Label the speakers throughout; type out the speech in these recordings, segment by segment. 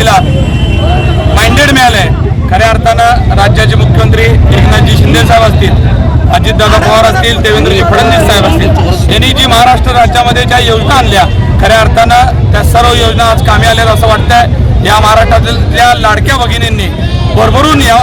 Speaker 1: आघाडीला माइंडेड मिळालंय. खऱ्या अर्थानं राज्याचे मुख्यमंत्री एकनाथजी शिंदे साहेब असतील अजितदादा पवार असतील देवेंद्रजी फडणवीस साहेब असतील यांनी जी महाराष्ट्र राज्यामध्ये ज्या योजना आणल्या खऱ्या अर्थानं त्या सर्व योजना आज कामी आल्या असं वाटतंय. या महाराष्ट्रातल्या लाडक्या भगिनींनी भरभरून या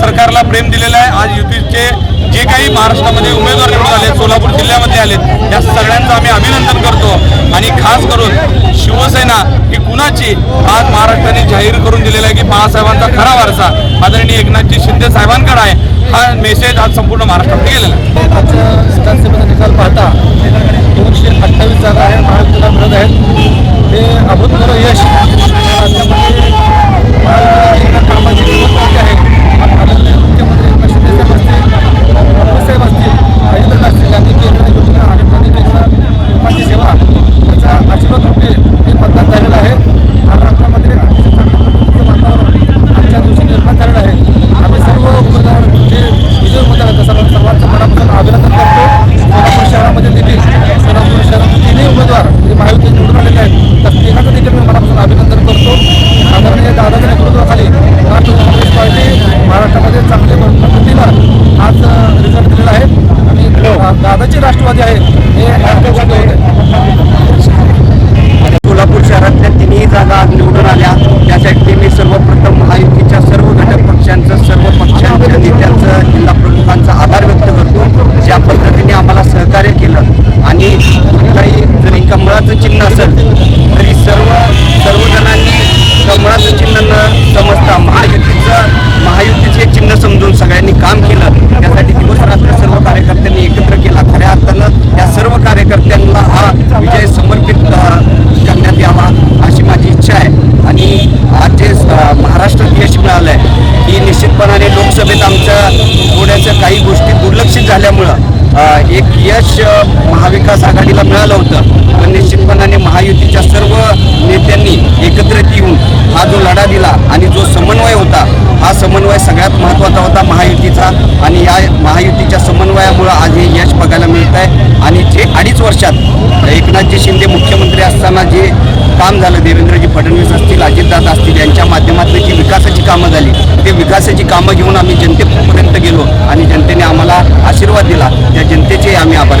Speaker 1: सरकारला प्रेम दिलेलं आहे. आज युतीचे जे काही महाराष्ट्रामध्ये उमेदवार निवडून आले सोलापूर जिल्ह्यामध्ये आले या सगळ्यांचं आम्ही अभिनंदन करतो आणि खास करून शिवसेना ही कोणाची आज महाराष्ट्राने जाहीर करून दिलेला आहे की बाळासाहेबांचा खरा वारसा आदरणीय एकनाथजी शिंदे साहेबांकडे आहे. हा मेसेज आज संपूर्ण महाराष्ट्रामध्ये गेलेला आहे
Speaker 2: आजच्या विधानसभेचा निकाल पाहता दोनशे अठ्ठावीस जागा आहेत महायुतीला मिळत आहेत हे अभूतपूर्व यश राज्यामध्ये महायुतीची एका कामाची किंमत मोठी आहे आदरणीय मुख्यमंत्री एकनाथ शिंदे साहेब असतील फडणवीस साहेब असतील अजितदादा असतील यांनी केलेल्या योजना आणि त्यांनी केलेल्या लोकांची सेवा त्याचा आशीर्वाद रुपये हे मतदान झालेलं आहे महाराष्ट्रामध्ये अतिशय चांगल्या पद्धतीचं वातावरण आजच्या दिवशी निर्माण झालेलं आहे आम्ही सर्व उमेदवार जे विजय उमेदवार आहेत सर्व सर्वांचं मनापासून अभिनंदन करतो सोलापूर शहरामध्ये देखील सोलापूर शहरातील तिन्ही उमेदवार जे महायुती निवडून आलेले आहेत त्या तिघांचं देखील मी मनापासून अभिनंदन करतो आदरणीय दादाच्या नेतृत्वाखाली भारतीय काँग्रेस पार्टी महाराष्ट्रामध्ये चांगल्या पद्धतीनं आज रिझल्ट दिलेला आहे आणि दा- दादाची राष्ट्रवादी आहे हे राष्ट्रवादी होते
Speaker 3: सोलापूर शहरातल्या तिन्ही जागा आज निवडून आल्या त्यासाठी मी सर्वप्रथम महायुतीच्या सर्व घटक पक्षांचं सर्व पक्षांच्या नेत्यांचं जिल्हा प्रमुखांचा आभार व्यक्त करतो ज्या पद्धतीने आम्हाला सहकार्य केलं आणि कुठलाही जरी कमळाचं चिन्ह असेल तरी सर्व सर्वजणांनी कमळाचं चिन्ह न समजता महायुतीचं महायुतीचे हे चिन्ह समजून सगळ्यांनी काम केलं त्यासाठी दिवस रात्र सर्व कार्यकर्त्यांनी एकत्र केला खऱ्या अर्थानं या सर्व कार्यकर्त्यांना हा विजय समर्पित अ, करण्यात यावा अशी माझी इच्छा आहे आणि आज जे अ, महाराष्ट्रात यश मिळालं आहे की निश्चितपणाने लोकसभेत आमच्या थोड्याशा काही गोष्टी दुर्लक्षित झाल्यामुळं एक यश महाविकास आघाडीला मिळालं होतं. पण निश्चितपणाने महायुतीच्या सर्व नेत्यांनी एकत्रित येऊन हा जो लढा दिला आणि जो समन्वय होता हा समन्वय सगळ्यात महत्त्वाचा होता महायुतीचा. आणि या महायुतीच्या समन्वयामुळं आज हे यश बघायला मिळत आहे आणि जे अडीच वर्षात एकनाथजी शिंदे मुख्यमंत्री असताना जे काम झालं देवेंद्रजी फडणवीस असतील अजितदादा असतील यांच्या माध्यमातून जी विकासाची कामं झाली ते विकासाची कामं घेऊन आम्ही जनतेपर्यंत गेलो आणि जनतेने आम्हाला आशीर्वाद दिला. त्या जनतेचे आम्ही आभार